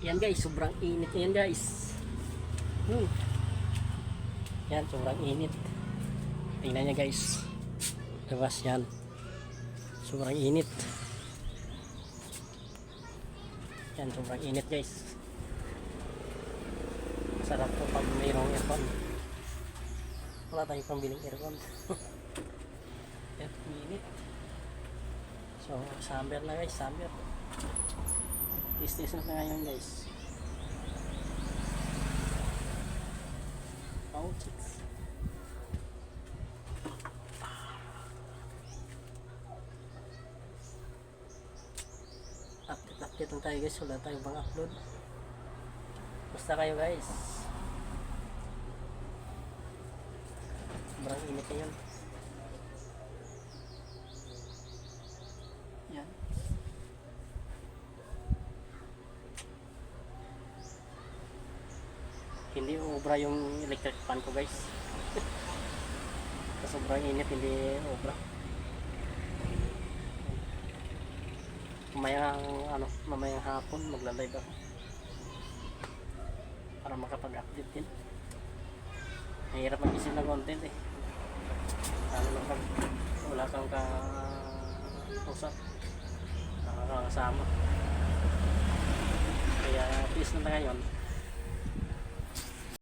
Yan guys, sobrang init yan guys. Hmm. Yan, sobrang init. Tingnan niya guys. Labas yan. Sobrang init. Yan, sobrang init guys. Sarap po pag mayroong aircon. Wala tayong pambiling aircon. yan, init. So, summer na guys, summer. Tis-tis na ngayon guys. Oh, chicks. Update, update lang tayo guys. Wala tayong pang upload. Basta kayo guys. Sobrang init ngayon. Hindi obra yung electric fan ko guys. Sobrang init, hindi obra. Mamaya ano, mamaya hapon magla-live ako. Para makapag-update din. Mahirap mag-isip ng content eh. Lalo na pag wala kang ka usap. Nakakasama. Kaya peace na tayo ngayon.